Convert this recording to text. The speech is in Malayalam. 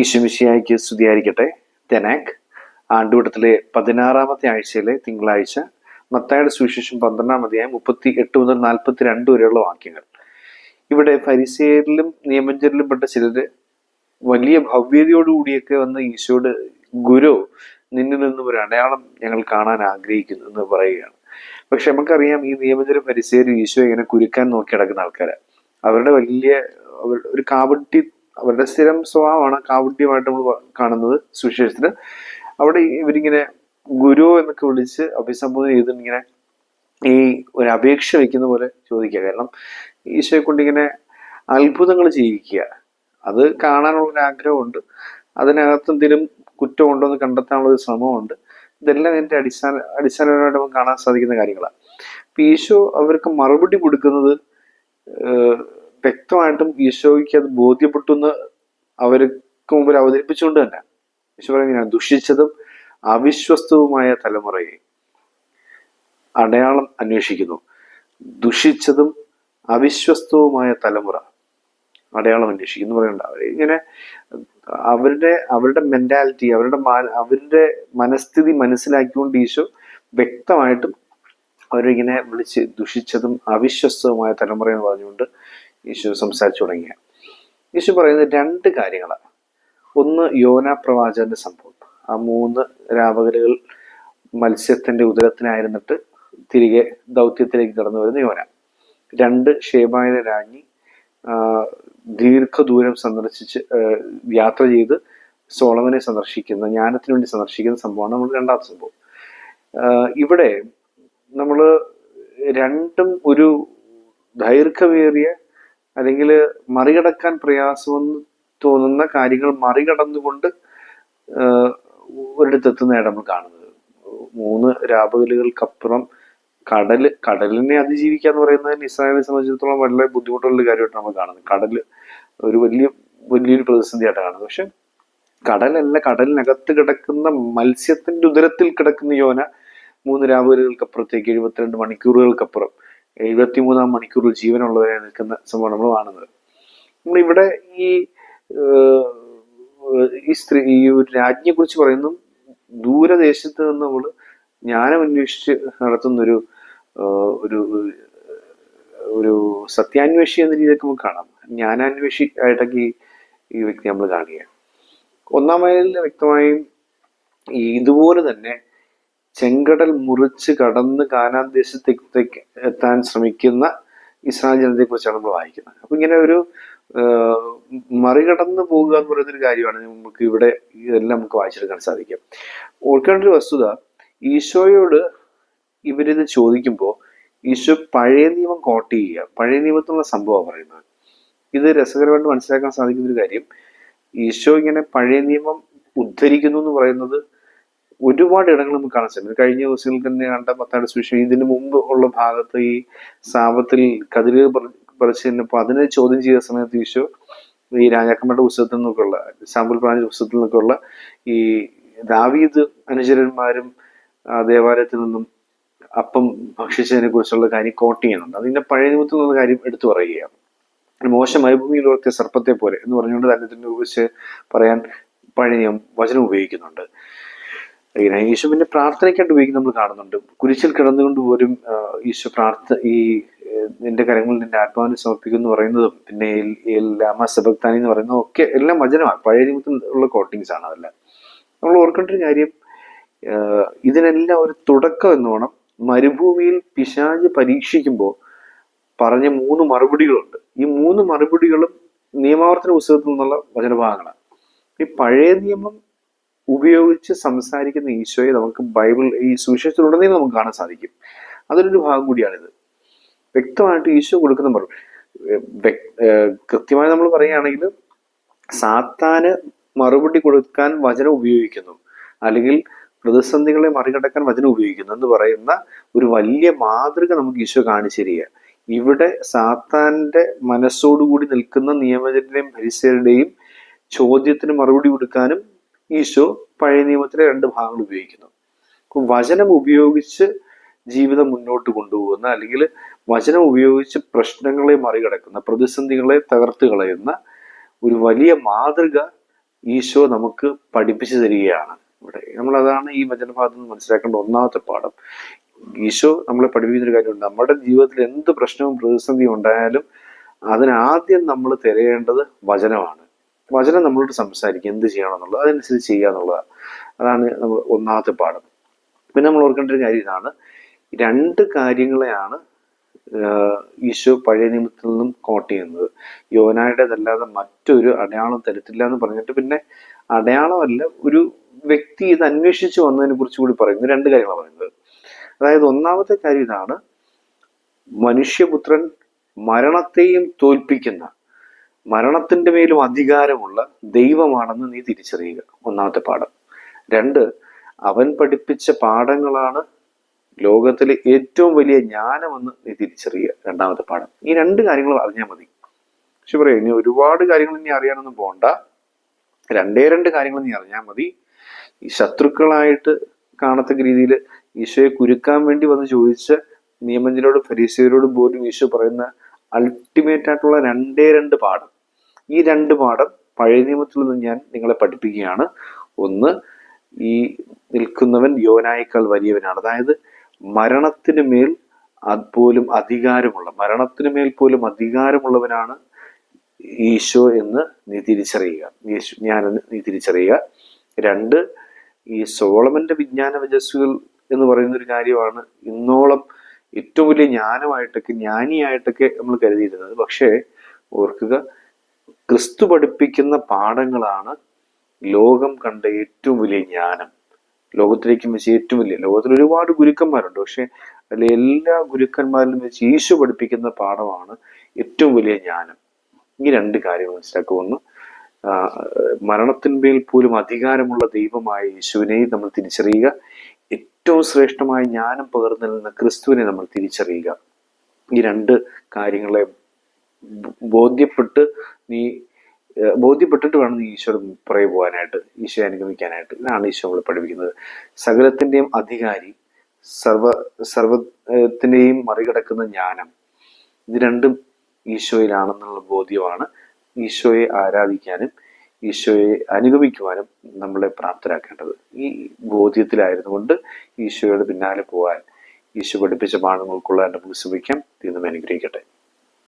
ഈശുമിശിയായിക്ക് സ്തുതിയായിരിക്കട്ടെ. തെനാക് ആണ്ടുവട്ടത്തിലെ പതിനാറാമത്തെ ആഴ്ചയിലെ തിങ്കളാഴ്ച മത്തായുടെ സുവിശേഷം പന്ത്രണ്ടാം അധ്യായം മുപ്പത്തി എട്ട് മുതൽ നാൽപ്പത്തി രണ്ട് വരെയുള്ള വാക്യങ്ങൾ. ഇവിടെ ഫരിസേരിലും നിയമഞ്ചരിലും പെട്ട ചിലര് വലിയ ഭവ്യതയോടുകൂടിയൊക്കെ വന്ന് ഈശോട് ഗുരു നിന്നിൽ നിന്നും ഒരു അടയാളം ഞങ്ങൾ കാണാൻ ആഗ്രഹിക്കുന്നു എന്ന് പറയുകയാണ്. പക്ഷെ നമുക്കറിയാം ഈ നിയമചര ഫരിസേരും ഈശോ ഇങ്ങനെ കുരുക്കാൻ നോക്കി നടക്കുന്ന ആൾക്കാരാണ് അവരുടെ വലിയ ഒരു കാവട്ടി അവരുടെ സ്ഥിരം സ്വഭാവമാണ് കാവട്യമായിട്ട് നമ്മൾ കാണുന്നത് സുവിശേഷത്തിൽ അവിടെ ഇവരിങ്ങനെ ഗുരു എന്നൊക്കെ വിളിച്ച് അഭിസംബോധന ചെയ്തിട്ട് ഇങ്ങനെ ഈ ഒരു അപേക്ഷ വെക്കുന്ന പോലെ ചോദിക്കുക. കാരണം ഈശോയെ കൊണ്ടിങ്ങനെ അത്ഭുതങ്ങൾ ചെയ്യിക്കുക. അത് കാണാനുള്ള ഒരു ആഗ്രഹമുണ്ട്. അതിനകത്ത് എന്തെങ്കിലും കുറ്റമുണ്ടോ എന്ന് കണ്ടെത്താനുള്ള ഒരു ശ്രമമുണ്ട്. ഇതെല്ലാം എന്റെ അടിസ്ഥാന അടിസ്ഥാനപരമായിട്ട് നമുക്ക് കാണാൻ സാധിക്കുന്ന കാര്യങ്ങളാണ്. അപ്പം ഈശോ അവർക്ക് മറുപടി കൊടുക്കുന്നത് വ്യക്തമായിട്ടും ഈശോയ്ക്ക് അത് ബോധ്യപ്പെട്ടു എന്ന് അവർക്ക് മുമ്പിൽ അവതരിപ്പിച്ചുകൊണ്ട് തന്നെ ഈശോ പറയുന്നത് ദുഷിച്ചതും അവിശ്വസ്തവുമായ തലമുറയെ അടയാളം അന്വേഷിക്കുന്നു. ദുഷിച്ചതും അവിശ്വസ്തവുമായ തലമുറ അടയാളം അന്വേഷിക്കുന്നു പറയണ്ട. അവർ ഇങ്ങനെ അവരുടെ അവരുടെ മെന്റാലിറ്റി അവരുടെ അവരുടെ മനസ്ഥിതി മനസ്സിലാക്കിക്കൊണ്ട് ഈശോ വ്യക്തമായിട്ടും അവരിങ്ങനെ വിളിച്ച് ദുഷിച്ചതും അവിശ്വസ്തവുമായ തലമുറ എന്ന് പറഞ്ഞുകൊണ്ട് ഈശോ സംസാരിച്ചു തുടങ്ങിയ. യേശു പറയുന്നത് രണ്ട് കാര്യങ്ങളാണ് ഒന്ന് യോന പ്രവാചകന്റെ സംഭവം. ആ മൂന്ന് രാപകലുകൾ മത്സ്യത്തിന്റെ ഉദരത്തിനായിരുന്നിട്ട് തിരികെ ദൗത്യത്തിലേക്ക് കടന്നു വരുന്ന യോന. രണ്ട് ഷേബായന രാജ്ഞി ദീർഘദൂരം സന്ദർശിച്ച് യാത്ര ചെയ്ത് സോളമനെ സന്ദർശിക്കുന്ന ജ്ഞാനത്തിന് വേണ്ടി സന്ദർശിക്കുന്ന സംഭവമാണ് നമ്മൾ രണ്ടാമത്തെ സംഭവം. ഇവിടെ നമ്മൾ രണ്ടും ഒരു ദൈർഘ്യമേറിയ അല്ലെങ്കിൽ മറികടക്കാൻ പ്രയാസമെന്ന് തോന്നുന്ന കാര്യങ്ങൾ മറികടന്നുകൊണ്ട് ഒരിടത്തെത്തുന്നതായിട്ട് നമ്മൾ കാണുന്നത്. മൂന്ന് രാപകലുകൾക്കപ്പുറം കടൽ കടലിനെ അതിജീവിക്കുക എന്ന് പറയുന്നത് ഇസ്രായേലിനെ സംബന്ധിച്ചിടത്തോളം വളരെ ബുദ്ധിമുട്ടുള്ള കാര്യമായിട്ട് നമ്മൾ കാണുന്നത്. കടൽ ഒരു വലിയ വലിയൊരു പ്രതിസന്ധിയായിട്ട് കാണുന്നത്. പക്ഷെ കടലല്ല കടലിനകത്ത് കിടക്കുന്ന മത്സ്യത്തിന്റെ ഉദരത്തിൽ കിടക്കുന്ന യോന മൂന്ന് രാപകലുകൾക്കപ്പുറത്തേക്ക് എഴുപത്തിരണ്ട് മണിക്കൂറുകൾക്കപ്പുറം എഴുപത്തിമൂന്നാം മണിക്കൂറിൽ ജീവനുള്ളവരെ നിൽക്കുന്ന സംഭവം നമ്മൾ കാണുന്നത്. നമ്മളിവിടെ ഈ ഈ സ്ത്രീ ഈ ഒരു രാജ്ഞിയെ കുറിച്ച് പറയുന്നു. ദൂരദേശത്ത് നിന്ന് നമ്മൾ ജ്ഞാനം അന്വേഷിച്ച് നടത്തുന്നൊരു ഒരു ഒരു സത്യാന്വേഷി എന്ന രീതിയിലൊക്കെ നമുക്ക് കാണാം. ജ്ഞാനാന്വേഷി ആയിട്ടൊക്കെ ഈ വ്യക്തി നമ്മൾ കാണുക ഒന്നാമതിൽ വ്യക്തമായും ഇതുപോലെ തന്നെ ചെങ്കടൽ മുറിച്ച് കടന്ന് കാനാൻ ദേശത്തേക്ക് എത്താൻ ശ്രമിക്കുന്ന ഇസ്രായേൽ ജനതയെ കുറിച്ചാണ് നമ്മൾ വായിക്കുന്നത്. അപ്പൊ ഇങ്ങനെ ഒരു മറികടന്ന് പോകുക എന്ന് പറയുന്ന ഒരു കാര്യമാണ് നമുക്ക് ഇവിടെ ഇതെല്ലാം നമുക്ക് വായിച്ചെടുക്കാൻ സാധിക്കും. ഓർക്കേണ്ട ഒരു വസ്തുത ഈശോയോട് ഇവരിത് ചോദിക്കുമ്പോൾ ഈശോ പഴയ നിയമം കോട്ട് ചെയ്യുക പഴയ നിയമത്തിലുള്ള സംഭവമാണ് പറയുന്നത്. ഇത് രസകരമായിട്ട് മനസ്സിലാക്കാൻ സാധിക്കുന്ന ഒരു കാര്യം ഈശോ ഇങ്ങനെ പഴയ നിയമം ഉദ്ധരിക്കുന്നു എന്ന് പറയുന്നത് ഒരുപാട് ഇടങ്ങൾ നമുക്ക് കാണാൻ സാധിക്കും. കഴിഞ്ഞ ദിവസങ്ങൾ തന്നെ കണ്ട പത്താട് സുവിശേഷം ഇതിനു മുമ്പ് ഉള്ള ഭാഗത്ത് ഈ സാപത്തിൽ കതിര് പറിച്ചു തന്നപ്പോൾ അതിനെ ചോദ്യം ചെയ്ത സമയത്ത് ഈശോ ഈ രാജാക്കന്മാരുടെ പുസ്തകത്തിൽ നിന്നൊക്കെയുള്ള സാമ്പിൾ പ്രാഞ്ച് പുസ്തകത്തിൽ നിന്നൊക്കെയുള്ള ഈ ദാവീദ് അനുചരന്മാരും ദേവാലയത്തിൽ നിന്നും അപ്പം ഭക്ഷിച്ചതിനെ കുറിച്ചുള്ള കാര്യം കോട്ട് ചെയ്യുന്നുണ്ട്. അതിന്റെ പഴയ നിമിത്തം നിന്നുള്ള കാര്യം എടുത്തു പറയുകയാണ്. മോശ മരുഭൂമിയിൽ ഓർത്തിയ സർപ്പത്തെ പോലെ എന്ന് പറഞ്ഞുകൊണ്ട് തന്നെ കുറിച്ച് പറയാൻ പഴയ വചനം ഉപയോഗിക്കുന്നുണ്ട്. ഇങ്ങനെ പിന്നെ പ്രാർത്ഥനയ്ക്കായിട്ട് ഉപയോഗിക്കുന്ന നമ്മൾ കാണുന്നുണ്ട്. കുരിശിൽ കിടന്നുകൊണ്ട് പോലും യേശു പ്രാർത്ഥ ഈ നിന്റെ കരങ്ങളിൽ നിന്റെ ആത്മാവിനെ സമർപ്പിക്കുന്നു പറയുന്നതും പിന്നെ ലാമ സബക്താനി എന്ന് പറയുന്നതും ഒക്കെ എല്ലാം വചനമാണ്. പഴയ നിയമത്തിൽ ഉള്ള കോട്ടിങ്സ് ആണ് അതെല്ലാം. നമ്മൾ ഓർക്കേണ്ട ഒരു കാര്യം ഇതിനെല്ലാം ഒരു തുടക്കം എന്ന് വേണം. മരുഭൂമിയിൽ പിശാജ് പരീക്ഷിക്കുമ്പോൾ പറഞ്ഞ മൂന്ന് മറുപടികളുണ്ട്. ഈ മൂന്ന് മറുപടികളും നിയമാവർത്തന പുസ്തകത്തിൽ നിന്നുള്ള വചനഭാഗങ്ങളാണ്. ഈ പഴയ നിയമം ഉപയോഗിച്ച് സംസാരിക്കുന്ന ഈശോയെ നമുക്ക് ബൈബിൾ ഈ സുവിശേഷത്തിലുടനീളം നമുക്ക് കാണാൻ സാധിക്കും. അതിലൊരു ഭാഗം കൂടിയാണിത്. വ്യക്തമായിട്ട് ഈശോ കൊടുക്കുന്ന മറുപടി കൃത്യമായി നമ്മൾ പറയുകയാണെങ്കിൽ സാത്താന് മറുപടി കൊടുക്കാൻ വചനം ഉപയോഗിക്കുന്നു. അല്ലെങ്കിൽ പ്രതിസന്ധികളെ മറികടക്കാൻ വചനം ഉപയോഗിക്കുന്നു എന്ന് പറയുന്ന ഒരു വലിയ മാതൃക നമുക്ക് ഈശോ കാണിച്ചു ഇവിടെ സാത്താന്റെ മനസ്സോടുകൂടി നിൽക്കുന്ന നിയമജരുടെയും ഭരിസരുടെയും ചോദ്യത്തിന് മറുപടി കൊടുക്കാനും ഈശോ പഴയ നിയമത്തിലെ രണ്ട് ഭാഗങ്ങൾ ഉപയോഗിക്കുന്നു. അപ്പം വചനം ഉപയോഗിച്ച് ജീവിതം മുന്നോട്ട് കൊണ്ടുപോകുന്ന അല്ലെങ്കിൽ വചനം ഉപയോഗിച്ച് പ്രശ്നങ്ങളെ മറികടക്കുന്ന പ്രതിസന്ധികളെ തകർത്ത് കളയുന്ന ഒരു വലിയ മാതൃക ഈശോ നമുക്ക് പഠിപ്പിച്ചു തരികയാണ് ഇവിടെ. നമ്മളതാണ് ഈ വചനഭാഗത്ത് നിന്ന് മനസ്സിലാക്കേണ്ട ഒന്നാമത്തെ പാഠം. ഈശോ നമ്മളെ പഠിപ്പിക്കുന്ന ഒരു കാര്യമുണ്ട്. നമ്മുടെ ജീവിതത്തിൽ എന്ത് പ്രശ്നവും പ്രതിസന്ധിയും ഉണ്ടായാലും അതിനാദ്യം നമ്മൾ തിരയേണ്ടത് വചനമാണ്. വചനം നമ്മളോട് സംസാരിക്കും എന്ത് ചെയ്യണം എന്നുള്ളത് അതനുസരിച്ച് ചെയ്യുക എന്നുള്ളതാണ്. അതാണ് നമ്മൾ ഒന്നാമത്തെ പാഠം. പിന്നെ നമ്മൾ ഓർക്കേണ്ട ഒരു കാര്യം ഇതാണ്. രണ്ട് കാര്യങ്ങളെയാണ് ഈശോ പഴയ നിയമത്തിൽ നിന്നും കോട്ട് ചെയ്യുന്നത്. യോനായുടേതല്ലാതെ മറ്റൊരു അടയാളം തരത്തില്ല എന്ന് പറഞ്ഞിട്ട് പിന്നെ അടയാളമല്ല ഒരു വ്യക്തി ഇത് അന്വേഷിച്ചു വന്നതിനെ കുറിച്ച് കൂടി പറയുന്നു. രണ്ട് കാര്യങ്ങളാണ് പറയുന്നത്. അതായത് ഒന്നാമത്തെ കാര്യം ഇതാണ് മനുഷ്യപുത്രൻ മരണത്തെയും തോൽപ്പിക്കുന്ന മരണത്തിന്റെ മേലും അധികാരമുള്ള ദൈവമാണെന്ന് നീ തിരിച്ചറിയുക. ഒന്നാമത്തെ പാഠം. രണ്ട് അവൻ പഠിപ്പിച്ച പാഠങ്ങളാണ് ലോകത്തിലെ ഏറ്റവും വലിയ ജ്ഞാനമെന്ന് നീ തിരിച്ചറിയുക. രണ്ടാമത്തെ പാഠം. ഈ രണ്ട് കാര്യങ്ങൾ അറിഞ്ഞാൽ മതി. പക്ഷെ പറയാം ഇനി ഒരുപാട് കാര്യങ്ങൾ ഇനി അറിയാനൊന്നും പോണ്ട. രണ്ടേ രണ്ട് കാര്യങ്ങൾ നീ അറിഞ്ഞാൽ മതി. ഈ ശത്രുക്കളായിട്ട് കാണത്തക്ക രീതിയിൽ ഈശോയെ കുരുക്കാൻ വേണ്ടി വന്ന് ചോദിച്ച നിയമജ്ഞരോടും ഫരീസിയരോടും പോലും ഈശോ പറയുന്ന അൾട്ടിമേറ്റ് ആയിട്ടുള്ള രണ്ടേ രണ്ട് പാഠം. ഈ രണ്ട് പാഠം പഴയ നിയമത്തിൽ നിന്ന് ഞാൻ നിങ്ങളെ പഠിപ്പിക്കുകയാണ്. ഒന്ന് ഈ നിൽക്കുന്നവൻ യോനായേക്കാൾ വലിയവനാണ്. അതായത് മരണത്തിന് മേൽ പോലും അധികാരമുള്ള മരണത്തിന് മേൽ പോലും അധികാരമുള്ളവനാണ് ഈശോ എന്ന് നീ തിരിച്ചറിയുക. യേശു ഞാനെന്ന് നീ തിരിച്ചറിയുക. രണ്ട് ഈ സോളമന്റെ വിജ്ഞാന വജസ്സുകൾ എന്ന് പറയുന്ന ഒരു കാര്യമാണ് ഇന്നോളം ഏറ്റവും വലിയ ജ്ഞാനമായിട്ടൊക്കെ ജ്ഞാനിയായിട്ടൊക്കെ നമ്മൾ കരുതിയിരുന്നത്. പക്ഷേ ഓർക്കുക ക്രിസ്തു പഠിപ്പിക്കുന്ന പാഠങ്ങളാണ് ലോകം കണ്ട ഏറ്റവും വലിയ ജ്ഞാനം. ലോകത്തിലേക്ക് വെച്ച് ഏറ്റവും വലിയ ലോകത്തിൽ ഒരുപാട് ഗുരുക്കന്മാരുണ്ട്. പക്ഷെ അതിൽ എല്ലാ ഗുരുക്കന്മാരിലും വെച്ച് ഈശോ പഠിപ്പിക്കുന്ന പാഠമാണ് ഏറ്റവും വലിയ ജ്ഞാനം. ഈ രണ്ട് കാര്യങ്ങൾ മനസ്സിലാക്കുക ഒന്ന് മരണത്തിന്മേൽ പോലും അധികാരമുള്ള ദൈവമായ യേശുവിനെയും നമ്മൾ തിരിച്ചറിയുക. ഏറ്റവും ശ്രേഷ്ഠമായ ജ്ഞാനം പകർന്നു നിൽക്കുന്ന ക്രിസ്തുവിനെ നമ്മൾ തിരിച്ചറിയുക. ഈ രണ്ട് കാര്യങ്ങളെ ബോധ്യപ്പെട്ട് നീ ബോധ്യപ്പെട്ടിട്ട് വേണം നീ ഈശോയുടെ പുറകെ പോകാനായിട്ട് ഈശോയെ അനുഗമിക്കാനായിട്ട്. ഇതാണ് ഈശോ നമ്മളെ പഠിപ്പിക്കുന്നത്. സകലത്തിന്റെയും അധികാരി സർവ സർവത്തിന്റെയും മറികടക്കുന്ന ജ്ഞാനം ഇത് രണ്ടും ഈശോയിലാണെന്നുള്ള ബോധ്യമാണ്. ഈശോയെ ആരാധിക്കാനും ഈശോയെ അനുഗമിക്കുവാനും നമ്മളെ പ്രാപ്തരാക്കേണ്ടത്. ഈ ബോധ്യത്തിലായിരുന്നു കൊണ്ട് ഈശോയുടെ പിന്നാലെ പോകാൻ ഈശോ പഠിപ്പിച്ച പാഠങ്ങൾക്കുള്ള എന്റെ ശ്രമിക്കാം. ദൈവം അനുഗ്രഹിക്കട്ടെ.